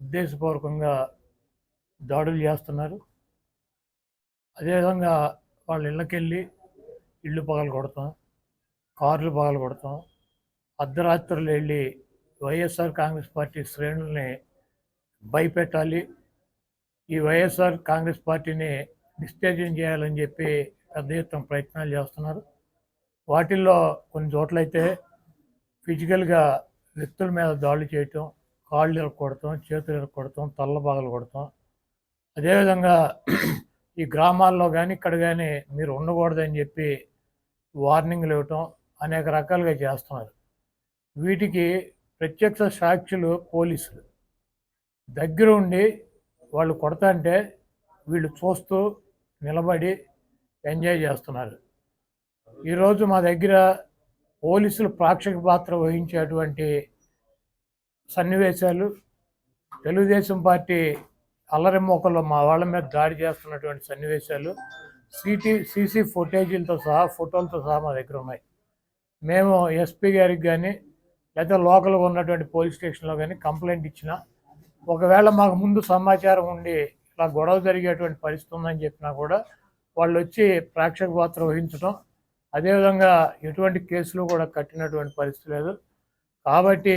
ఉద్దేశపూర్వకంగా దాడులు చేస్తున్నారు. అదేవిధంగా వాళ్ళ ఇళ్ళకెళ్ళి ఇళ్ళు పగలు కొడతాం కార్లు పగలు కొడతాం అర్ధరాత్రులు వెళ్ళి వైఎస్ఆర్ కాంగ్రెస్ పార్టీ శ్రేణుల్ని భయపెట్టాలి ఈ వైఎస్ఆర్ కాంగ్రెస్ పార్టీని నిస్తేజం చేయాలని చెప్పి పెద్ద ఎత్తున ప్రయత్నాలు చేస్తున్నారు. వాటిల్లో కొన్ని చోట్లయితే ఫిజికల్గా వ్యక్తుల మీద దాడులు చేయటం కాళ్ళు ఇరక్కొడతాం చేతులు ఇరక్కొడతాం తల్ల బాగలు కొడతాం అదేవిధంగా ఈ గ్రామాల్లో కానీ ఇక్కడ కానీ మీరు ఉండకూడదని చెప్పి వార్నింగ్లు ఇవ్వటం అనేక రకాలుగా చేస్తున్నారు. వీటికి ప్రత్యక్ష సాక్షులు పోలీసులు. దగ్గర ఉండి వాళ్ళు కొడతాంటే వీళ్ళు చూస్తూ నిలబడి ఎంజాయ్ చేస్తున్నారు. ఈరోజు మా దగ్గర పోలీసులు ప్రేక్షక పాత్ర వహించేటువంటి సన్నివేశాలు తెలుగుదేశం పార్టీ అల్లరిమోకల్లో మా వాళ్ళ మీద దాడి చేస్తున్నటువంటి సన్నివేశాలు సిటీ సీసీ ఫుటేజీలతో సహా ఫోటోలతో సహా మా దగ్గర ఉన్నాయి. మేము ఎస్పీ గారికి కానీ లేదా లోకల్గా ఉన్నటువంటి పోలీస్ స్టేషన్లో కానీ కంప్లైంట్ ఇచ్చినా ఒకవేళ మాకు ముందు సమాచారం ఉండి ఇలా గొడవ జరిగేటువంటి పరిస్థితి ఉందని చెప్పినా కూడా వాళ్ళు వచ్చి ప్రేక్షక పాత్ర వహించడం అదేవిధంగా ఎటువంటి కేసులు కూడా కట్టినటువంటి పరిస్థితి లేదు. కాబట్టి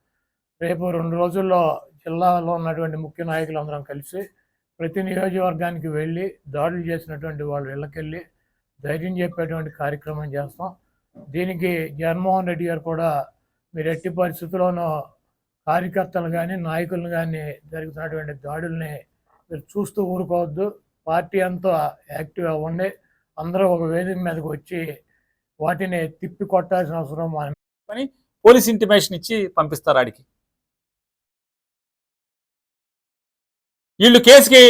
రేపు రెండు రోజుల్లో జిల్లాలో ఉన్నటువంటి ముఖ్య నాయకులందరం కలిసి ప్రతి నియోజకవర్గానికి వెళ్ళి దాడులు చేసినటువంటి వాళ్ళు ఇళ్ళకెళ్ళి ధైర్యం చెప్పేటువంటి కార్యక్రమం చేస్తాం. దీనికి జగన్మోహన్ రెడ్డి గారు కూడా మీరు ఎట్టి పరిస్థితుల్లోనూ కార్యకర్తలు కానీ నాయకులను కానీ జరుగుతున్నటువంటి దాడుల్ని మీరు చూస్తూ ఊరుకోవద్దు. పార్టీ అంతా యాక్టివ్ అవ్వండి. అందరూ ఒక వేదిక మీదకి వచ్చి వాటిని తిప్పి కొట్టాల్సిన అవసరం మన అని పోలీస్ ఇంటిమేషన్ ఇచ్చి పంపిస్తారు ఆడికి. వీళ్ళు కేసుకి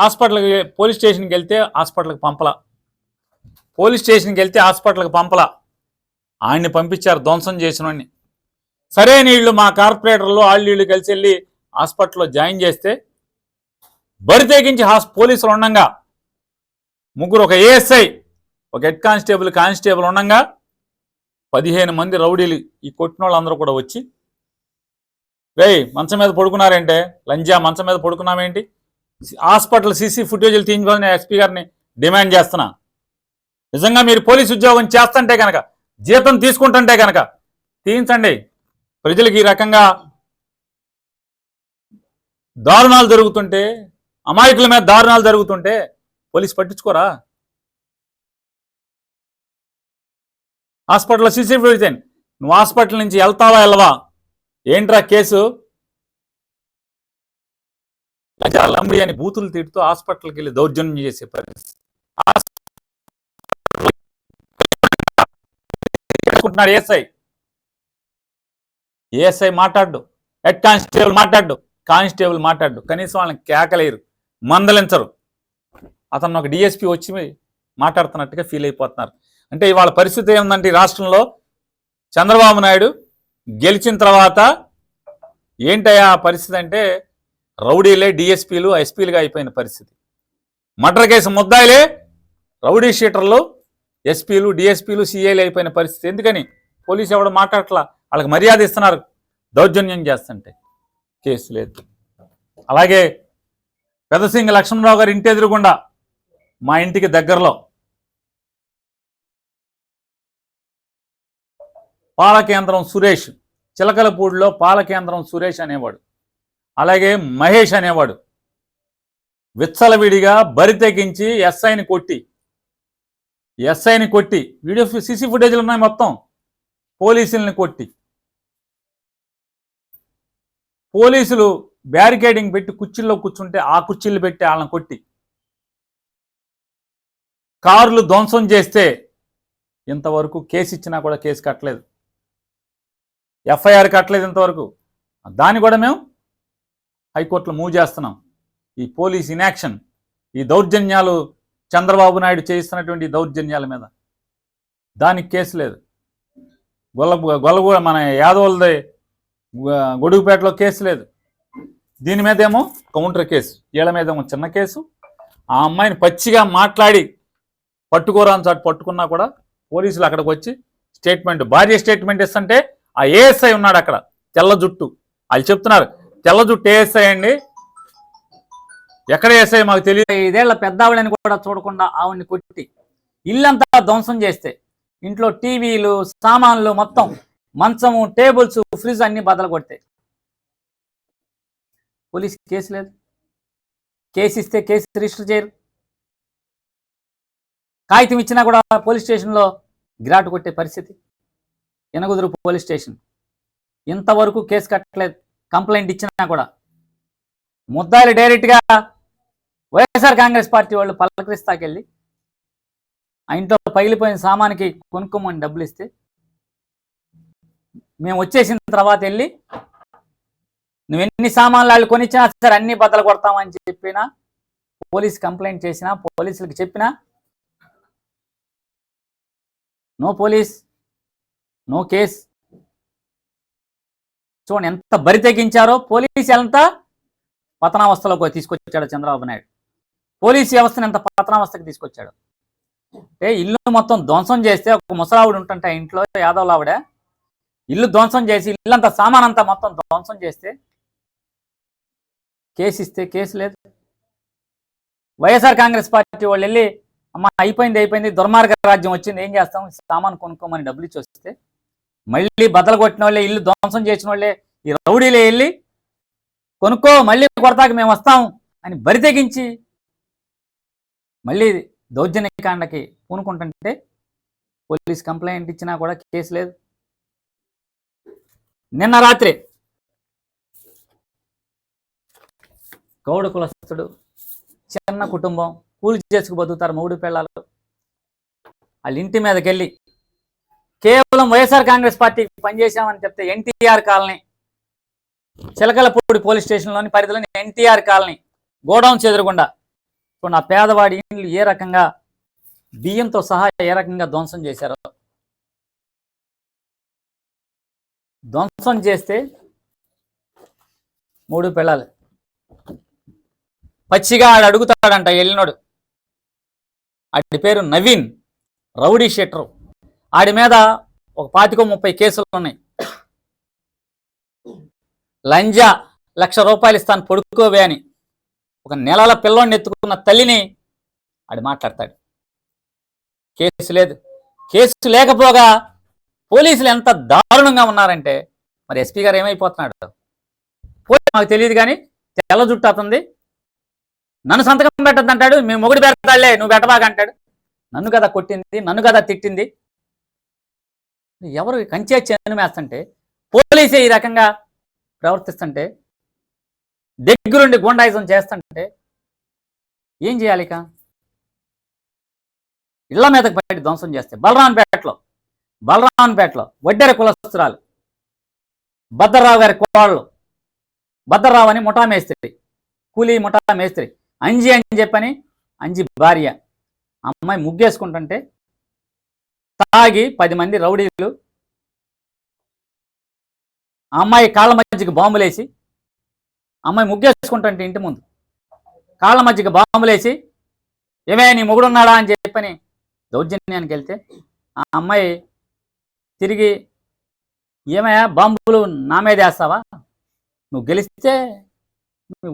హాస్పిటల్కి పోలీస్ స్టేషన్కి వెళ్తే హాస్పిటల్కి పంపల. పోలీస్ స్టేషన్కి వెళ్తే హాస్పిటల్కి పంపలా. ఆయన్ని పంపించారు ధ్వంసం చేసిన సరే వీళ్ళు మా కార్పొరేటర్లు వాళ్ళు వీళ్ళు కలిసి వెళ్ళి హాస్పిటల్లో జాయిన్ చేస్తే బరి తెగించి హాస్ పోలీసులు ఉండంగా. ముగ్గురు ఒక ఏఎస్ఐ ఒక హెడ్ కానిస్టేబుల్ కానిస్టేబుల్ ఉండగా. పదిహేను మంది రౌడీలు ఈ కొట్టిన వాళ్ళందరూ కూడా వచ్చి రే మంచం మీద పడుకున్నారంటే? లంజా మంచం మీద పడుకున్నామేంటి హాస్పిటల్ సీసీ ఫుటేజీలు తీయించుకోవాలని ఎస్పీ గారిని డిమాండ్ చేస్తున్నా. నిజంగా మీరు పోలీస్ ఉద్యోగం చేస్తుంటే కనుక జీతం తీసుకుంటుంటే కనుక తీయించండి. ప్రజలకు ఈ రకంగా దారుణాలు జరుగుతుంటే అమాయకుల మీద దారుణాలు జరుగుతుంటే పోలీస్ పట్టించుకోరా? హాస్పిటల్లో సీసీ ఫుటేజ్ నువ్వు హాస్పిటల్ నుంచి వెళ్తావా వెళ్ళవా? ఏంట్రా కేసు? లంబడి అని బూతులు తిడుతూ హాస్పిటల్కి వెళ్ళి దౌర్జన్యం చేసే పరిస్థితి. చేసుకుంటున్నాడు ఏఎస్ఐ ఏఎస్ఐ మాట్లాడు. హెడ్ కానిస్టేబుల్ మాట్లాడు. కానిస్టేబుల్ మాట్లాడు. కనీసం వాళ్ళని కేకలేరు మందలించరు. అతను ఒక డిఎస్పి వచ్చి మాట్లాడుతున్నట్టుగా ఫీల్ అయిపోతున్నారు. అంటే ఇవాళ పరిస్థితి ఏముందంటే రాష్ట్రంలో చంద్రబాబు నాయుడు గెలిచిన తర్వాత ఏంటయ్యా ఆ పరిస్థితి అంటే రౌడీలే డిఎస్పీలు ఎస్పీలుగా అయిపోయిన పరిస్థితి. మర్డర్ కేసు ముద్దాయిలే రౌడీ షీటర్లు ఎస్పీలు డిఎస్పీలు సిఐలు అయిపోయిన పరిస్థితి. ఎందుకని? పోలీసు ఎవడు మాట్లాడట్లా? వాళ్ళకి మర్యాద ఇస్తున్నారు. దౌర్జన్యం చేస్తుంటే కేసు లేదు. అలాగే పెదసింగ్ లక్ష్మణరావు గారి ఇంటి ఎదురుగుండా మా ఇంటికి దగ్గరలో పాలకేంద్రం సురేష్ చిలకలపూడిలో పాలకేంద్రం సురేష్ అనేవాడు. అలాగే మహేష్ అనేవాడు. విచ్చలవిడిగా బరి తెగించి ఎస్ఐని కొట్టి ఎస్ఐని కొట్టి వీడియో సీసీ ఫుటేజ్లు ఉన్నాయి మొత్తం పోలీసుల్ని కొట్టి. పోలీసులు బ్యారికేడింగ్ పెట్టి కుర్చీల్లో కూర్చుంటే ఆ కుర్చీలు పెట్టి వాళ్ళని కొట్టి. కార్లు ధ్వంసం చేస్తే ఇంతవరకు కేసు ఇచ్చినా కూడా కేసు కట్టలేదు. ఎఫ్ఐఆర్ కట్టలేదు ఇంతవరకు. దాన్ని కూడా మేము హైకోర్టులో మూవ్ చేస్తున్నాం. ఈ పోలీస్ ఇన్యాక్షన్ ఈ దౌర్జన్యాలు చంద్రబాబు నాయుడు చేయిస్తున్నటువంటి దౌర్జన్యాల మీద. దానికి కేసు లేదు. గొల్ల గొల్లగూడ మన యాదవులది గొడుగుపేటలో కేసు లేదు. దీని మీదేమో కౌంటర్ కేసు వీళ్ళ మీదేమో చిన్న కేసు. ఆ అమ్మాయిని పచ్చిగా మాట్లాడి పట్టుకోరాని చాటు పట్టుకున్నా కూడా పోలీసులు అక్కడికి వచ్చి స్టేట్మెంట్ భార్య స్టేట్మెంట్ ఇస్తుంటే ఆ ఏఎస్ఐ ఉన్నాడు అక్కడ తెల్ల జుట్టు. వాళ్ళు చెప్తున్నారు తెల్ల జుట్టు వేసేయండి. ఎక్కడ వేసాయో మాకు తెలియదు. ఐదేళ్ళ పెద్దావిడని కూడా చూడకుండా ఆవిడ్ని కొట్టి ఇల్లంతా ధ్వంసం చేస్తే ఇంట్లో టీవీలు సామాన్లు మొత్తం మంచము టేబుల్స్ ఫ్రిడ్జ్ అన్ని బదలు కొడతాయి. పోలీస్ కేసు లేదు. కేసు ఇస్తే కేసు రిజిస్టర్ చేయరు. కాగితం ఇచ్చినా కూడా పోలీస్ స్టేషన్లో గిరాటు కొట్టే పరిస్థితి. Enagaduru police station. ఇంతవరకు కేసు కట్టలేదు. కంప్లైంట్ ఇచ్చినా కూడా. ముద్దాయిలు డైరెక్ట్గా వైఎస్ఆర్ కాంగ్రెస్ పార్టీ వాళ్ళు పలకరిస్తాకెళ్ళి ఆ ఇంట్లో పగిలిపోయిన సామానికి కొనుక్కోమని డబ్బులు ఇస్తే మేము వచ్చేసిన తర్వాత వెళ్ళి నువ్వు ఎన్ని సామాన్లు వాళ్ళు కొనిచ్చినా సరే అన్ని బద్దలు కొడతామని చెప్పినా పోలీస్ కంప్లైంట్ చేసినా పోలీసులకు చెప్పినా నో పోలీస్ నో కేస్ చూడండి ఎంత బరి తెగించారో పోలీసు ఎంత పతనావస్థలోకి తీసుకొచ్చాడు చంద్రబాబు నాయుడు. పోలీస్ వ్యవస్థను ఎంత పతనావస్థకి తీసుకొచ్చాడు? అంటే ఇల్లు మొత్తం ధ్వంసం చేస్తే ఒక ముసలావిడ ఉంటుంటే ఇంట్లో యాదవ్ ఆవిడ ఇల్లు ధ్వంసం చేసి ఇల్లంతా సామాన్ అంతా మొత్తం ధ్వంసం చేస్తే కేసు ఇస్తే కేసు లేదు. వైఎస్ఆర్ కాంగ్రెస్ పార్టీ వాళ్ళు వెళ్ళి అమ్మ అయిపోయింది అయిపోయింది దుర్మార్గ రాజ్యం వచ్చింది ఏం చేస్తాం? సామాన్ కొనుక్కోమని డబ్బులు ఇచ్చి వస్తే మళ్ళీ బద్దలు కొట్టిన వాళ్ళే ఇల్లు ధ్వంసం చేసిన వాళ్ళే ఈ రౌడీలే వెళ్ళి కొనుక్కో మళ్ళీ కొడతాక మేము వస్తాం అని బరి తెగించి మళ్ళీ దౌర్జన్యకాండకి పూనుకుంటుంటే పోలీస్ కంప్లైంట్ ఇచ్చినా కూడా కేసు లేదు. నిన్న రాత్రి గౌడ కులస్తుడు చిన్న కుటుంబం కూలి చేసుకు బతుకుతారు మూడు పిల్లలు. వాళ్ళ ఇంటి మీదకి వెళ్ళి కేవలం వైఎస్ఆర్ కాంగ్రెస్ పార్టీకి పనిచేశామని చెప్తే ఎన్టీఆర్ కాలనీ చిలకలపూడి పోలీస్ స్టేషన్లోని పరిధిలోని ఎన్టీఆర్ కాలనీ గోడౌన్ చెదురుగుండా ఇప్పుడు నా పేదవాడి ఇండ్లు ఏ రకంగా బియ్యంతో సహా ఏ రకంగా ధ్వంసం చేశారో. ధ్వంసం చేస్తే మూడు పిల్లలు. పచ్చిగా ఆడు అడుగుతాడంట వెళ్ళినోడు ఆడి పేరు నవీన్ రౌడీ షెట్రు. ఆడి మీద ఒక పాతికో ముప్పై కేసులు ఉన్నాయి. లంజా లక్ష రూపాయలు ఇస్తాను పడుకోవే అని. ఒక నెలల పిల్లోడిని ఎత్తుకున్న తల్లిని ఆడు మాట్లాడతాడు. కేసు లేదు. కేసు లేకపోగా పోలీసులు ఎంత దారుణంగా ఉన్నారంటే మరి ఎస్పీ గారు ఏమైపోతున్నాడు? పోలీసు మాకు తెలియదు కానీ తెల్ల జుట్టు అవుతుంది నన్ను సంతకం పెట్టద్దు అంటాడు మేము మొగుడు పెడతాడులే నువ్వు పెట్టబాగా అంటాడు నన్ను కదా కొట్టింది నన్ను కదా తిట్టింది. ఎవరు కంచే చెను వేస్తుంటే పోలీసే ఈ రకంగా ప్రవర్తిస్తుంటే దగ్గరుండి గుండాయిజం చేస్తుంటే ఏం చేయాలి ఇక ఇళ్ళ మీదకి బయట ధ్వంసం చేస్తే బలరాన్పేటలో బలరాన్పేటలో వడ్డెర కులస్తురాలు భద్రరావు గారి కోళ్ళు భద్రరావు అని ముఠా మేస్త్రి కూలీ ముఠా మేస్త్రి అంజి అని చెప్పని అంజి భార్య అమ్మాయి ముగ్గేసుకుంటుంటే తాగి పది మంది రౌడీలు ఆ అమ్మాయి కాళ్ళ మధ్యకి బాంబులేసి అమ్మాయి ముగ్గేసుకుంటుంటే ఇంటి ముందు. కాళ్ళ మధ్యకి బాంబులేసి ఏమే నీ మొగుడున్నాడా అని చెప్పని దౌర్జన్యానికి వెళ్తే ఆ అమ్మాయి తిరిగి ఏమయ్యా బాంబులు నా మీద వేస్తావా? నువ్వు గెలిస్తే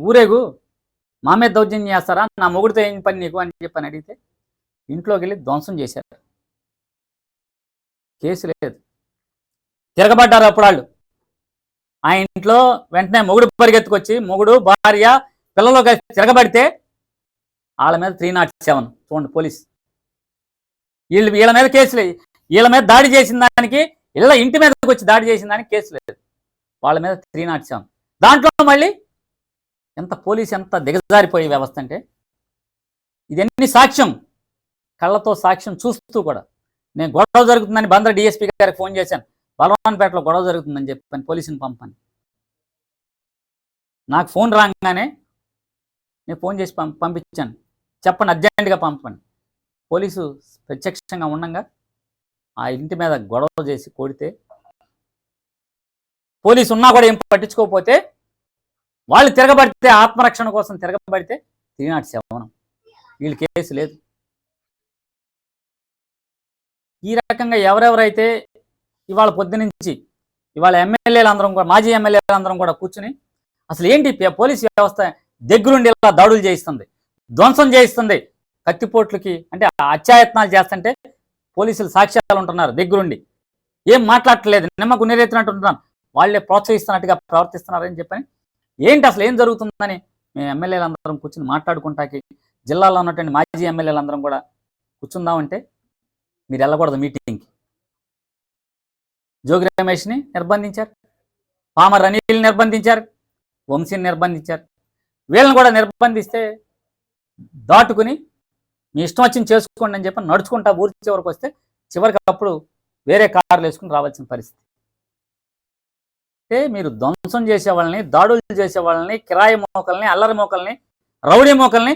ఊరేగు మా మీద దౌర్జన్యం చేస్తారా? నా మొగుడితో ఏం పని నీకు అని చెప్పని అడిగితే ఇంట్లోకి వెళ్ళి ధ్వంసం చేశారు. కేసు లేదు. తిరగబడ్డారు అప్పుడు వాళ్ళు ఆ ఇంట్లో వెంటనే మొగుడు పరిగెత్తుకొచ్చి మొగుడు భార్య పిల్లలు కలిసి తిరగబడితే వాళ్ళ మీద త్రీ నాట్ సెవెన్ చూడండి పోలీస్. వీళ్ళు వీళ్ళ మీద కేసు లేదు. వీళ్ళ మీద దాడి చేసిన దానికి ఇళ్ళ ఇంటి మీదకి వచ్చి దాడి చేసిన దానికి కేసు లేదు. వాళ్ళ మీద త్రీ నాట్ సెవెన్. దాంట్లో మళ్ళీ ఎంత పోలీస్ ఎంత దిగజారిపోయే వ్యవస్థ అంటే ఇదన్నీ సాక్ష్యం? కళ్ళతో సాక్ష్యం చూస్తూ కూడా. నేను గొడవ జరుగుతుందని బంద్ర డిఎస్పీ గారికి ఫోన్ చేశాను. బలవాన్పేటలో గొడవ జరుగుతుందని చెప్పాను పోలీసుని పంపని. నాకు ఫోన్ రాగానే నేను ఫోన్ చేసి పంప పంపించాను. చెప్పండి అర్జెంటుగా పంపండి. పోలీసు ప్రత్యక్షంగా ఉండగా ఆ ఇంటి మీద గొడవ చేసి కొడితే పోలీసు ఉన్నా కూడా ఏం పట్టించుకోకపోతే వాళ్ళు తిరగబడితే ఆత్మరక్షణ కోసం తిరగబడితే త్రీ నాట్ సెవెన్ కేసు లేదు. ఈ రకంగా ఎవరెవరైతే ఇవాళ పొద్దునుంచి ఇవాళ ఎమ్మెల్యేలు అందరం కూడా మాజీ ఎమ్మెల్యేలందరం కూడా కూర్చుని అసలు ఏంటి పోలీస్ వ్యవస్థ దగ్గరుండి ఇలా దాడులు చేయిస్తుంది ధ్వంసం చేయిస్తుంది కత్తిపోట్లకి అంటే అత్యాయత్నాలు చేస్తుంటే పోలీసులు సాక్ష్యాలు ఉంటున్నారు దగ్గరుండి. ఏం మాట్లాడట్లేదు నిమ్మకు నీరెత్తినట్టు ఉంటున్నాను వాళ్ళే ప్రోత్సహిస్తున్నట్టుగా ప్రవర్తిస్తున్నారని చెప్పని ఏంటి అసలు ఏం జరుగుతుందని మేము ఎమ్మెల్యేలు అందరం కూర్చుని మాట్లాడుకుంటాకి జిల్లాలో ఉన్నటువంటి మాజీ ఎమ్మెల్యేలందరం కూడా కూర్చుందామంటే మీరు వెళ్ళకూడదు మీటింగ్కి. జోగి రమేష్ని నిర్బంధించారు. పామర్ అనిల్ని నిర్బంధించారు. వంశీని నిర్బంధించారు. వీళ్ళని కూడా నిర్బంధిస్తే దాటుకుని మీ ఇష్టం వచ్చింది చేసుకోండి అని చెప్పి నడుచుకుంటా ఊరి చివరికి వస్తే చివరికి అప్పుడు వేరే కార్లు వేసుకుని రావాల్సిన పరిస్థితి. అంటే మీరు ధ్వంసం చేసే వాళ్ళని దాడులు చేసే వాళ్ళని కిరాయి మోకల్ని అల్లరి మోకల్ని రౌడీ మోకల్ని